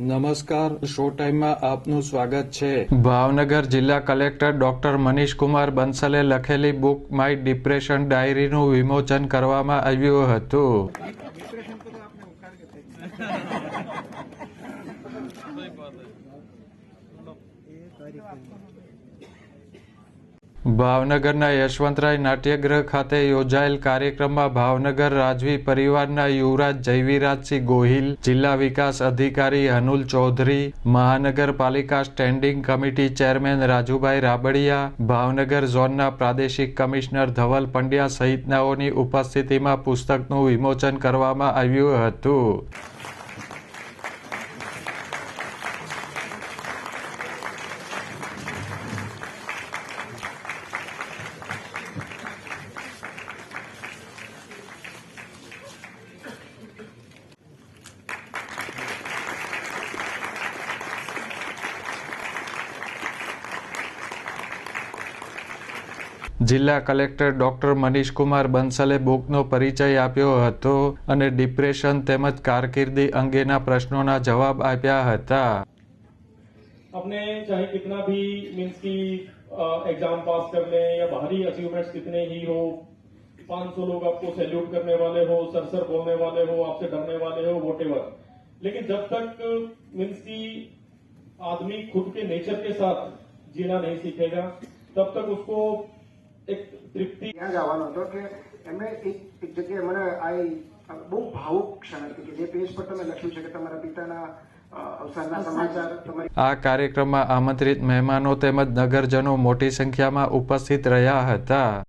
નમસ્કાર શો ટાઈમમાં આપનું સ્વાગત છે. ભાવનગર જિલ્લા કલેક્ટર ડોક્ટર મનીષ કુમાર બંસલે લખેલી બુક માય ડિપ્રેશન ડાયરીનું વિમોચન કરવામાં આવ્યું હતું. ભાવનગરના યશવંતરાય નાટ્યગૃહ ખાતે યોજાયેલ કાર્યક્રમમાં ભાવનગર રાજવી પરિવારના યુવરાજ જયવીરાજસિંહ ગોહિલ, જિલ્લા વિકાસ અધિકારી હનુલ ચૌધરી, મહાનગરપાલિકા standing committee chairman Rajubhai Rabadiya, Bhavnagar ઝોનના પ્રાદેશિક કમિશનર ધવલ પંડ્યા સહિતનાઓની ઉપસ્થિતિમાં પુસ્તકનું વિમોચન કરવામાં આવ્યું હતું. જિલ્લા કલેક્ટર ડોક્ટર મનીષ કુમાર બંસલે બુકનો પરિચય આપ્યો હતો અને ડિપ્રેશન તેમજ કારકિર્દી અંગેના પ્રશ્નોના જવાબ આપ્યા હતા अपने चाहे कितना भी मीन्स की एग्जाम पास कर ले या बाहरी अचीवमेंट्स कितने ही हो 500 लोग आपको सैल्यूट करने वाले हो सर सर बोलने वाले हो आपसे डरने वाले हो वोट लेकिन जब तक मीन्स की आदमी खुद के नेचर के साथ जीना नहीं सीखेगा तब तक उसको એક તૃપ્તિ. ત્યાં જવાનો હતો કે એમણે એક જગ્યાએ મને આ બહુ ભાવુક ક્ષણ હતી કે જે પેજ પર તમે લખ્યું છે કે તમારા પિતાના આ કાર્યક્રમમાં આમંત્રિત મહેમાનો તેમજ નગરજનો મોટી સંખ્યામાં ઉપસ્થિત રહ્યા હતા.